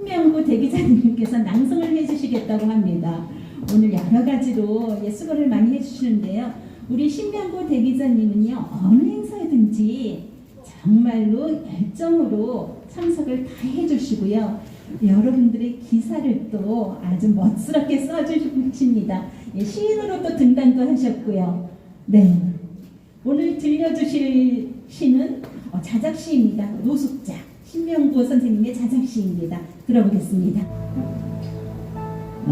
신명구 대기자님께서 낭송을 해주시겠다고 합니다. 오늘 여러 가지로 예, 수고를 많이 해주시는데요. 우리 신명구 대기자님은요 어느 행사든지 정말로 열정으로 참석을 다 해주시고요. 여러분들의 기사를 또 아주 멋스럽게 써주십니다. 예, 시인으로 또 등단도 하셨고요. 네. 오늘 들려주실 시는 어, 자작시입니다. 노숙자 신명구 선생님의 자작시입니다. 들어보겠습니다.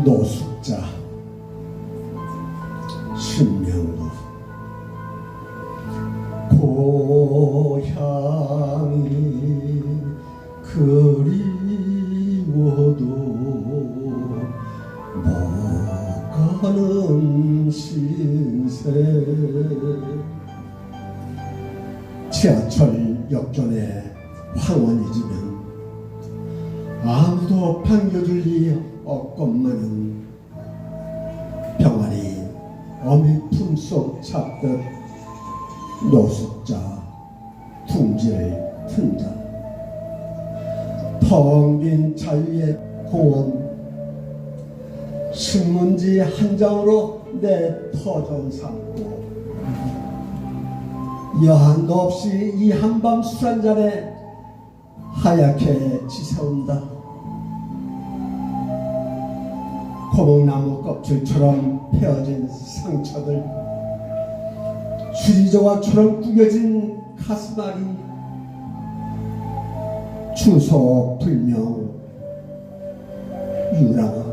노숙자 신명구 고향이 그리워도 못 가는 신세 지하철 역전에 황혼이 지면 아무도 반겨줄 리 없건만은 병아리 어미 품속 잡듯 노숙자 둥지를 튼다. 텅 빈 자유의 공원 신문지 한 장으로 내 터전 삼고 여한도 없이 이 한밤 수산잔에 하얗게 지새운다. 고목나무 껍질처럼 베어진 상처들, 수리조각처럼 구겨진 가슴앓이, 추석 불명 유랑아.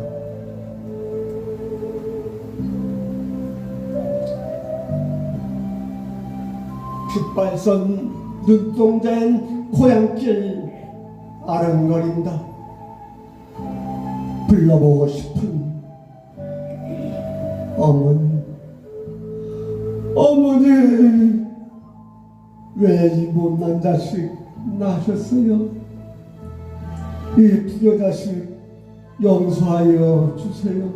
핏발선 눈동자엔 고향길 아른거린다. 불러보고 싶은 어머니. 어머니 왜 이 못난 자식 낳으셨어요? 이 부여 자식 용서하여 주세요.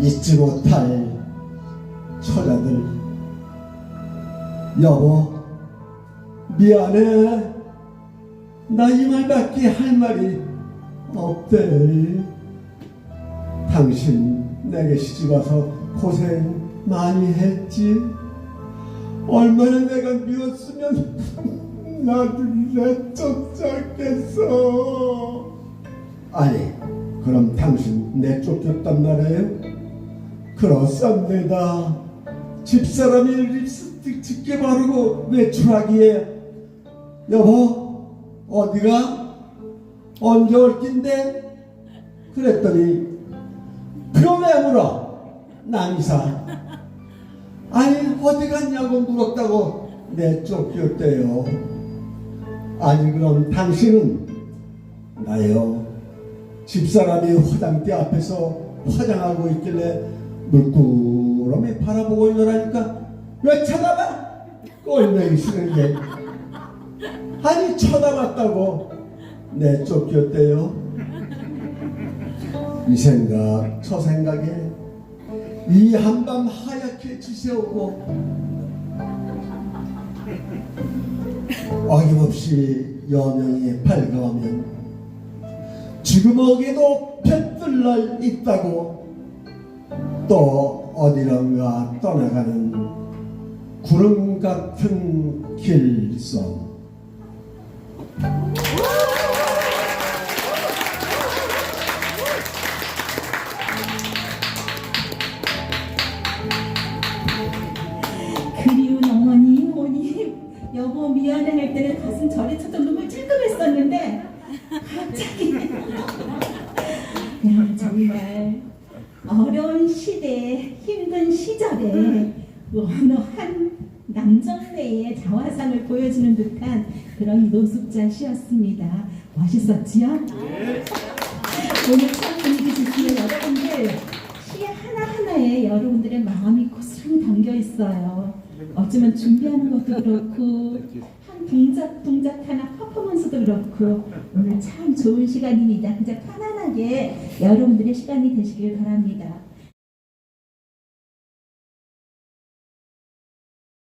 잊지 못할 처자들 여보 미안해 나 이 말밖에 할 말이 없대 당신 내게 시집와서 고생 많이 했지 얼마나 내가 미웠으면 나를 내쫓았겠어 아니 그럼 당신 내쫓겼단 말이에요? 그렇습니다. 집사람이 립스틱 짙게 바르고 외출하기에 여보 어디가 언제 올 낀데? 그랬더니 그럼 왜 물어 남이사 아니 어디 갔냐고 물었다고 내쫓겼대요. 아니 그럼 당신은 나요. 집사람이 화장대 앞에서 화장하고 있길래 물끄러미 바라보고 있느라니까 왜 쳐다봐? 꼴매기 싫은데 아니 쳐다봤다고. 내쫓겼대요. 이 생각 저 생각에 이 한밤 하얗게 지새우고 어김없이 여명이 밝아오면 지금 어기도 볕들 날 있다고 또 어디론가 떠나가는 구름 같은 길성 그리운 어머니, 어머니, 여보 미안해 할 때는 가슴 저리 쳐서 눈물 찔끔했었는데 갑자기 야 정말 어려운 시대, 힘든 시절에 어느 한 남정네의 자화상을 보여주는 듯한 그런 노숙자 시였습니다. 멋있었지요? 오늘 참 분위기 좋시는 여러분들 시 하나하나에 여러분들의 마음이 고스란히 담겨 있어요. 어쩌면 준비하는 것도 그렇고 한 동작 동작 하나 퍼포먼스도 그렇고 오늘 참 좋은 시간입니다. 그저 편안하게 여러분들의 시간이 되시길 바랍니다.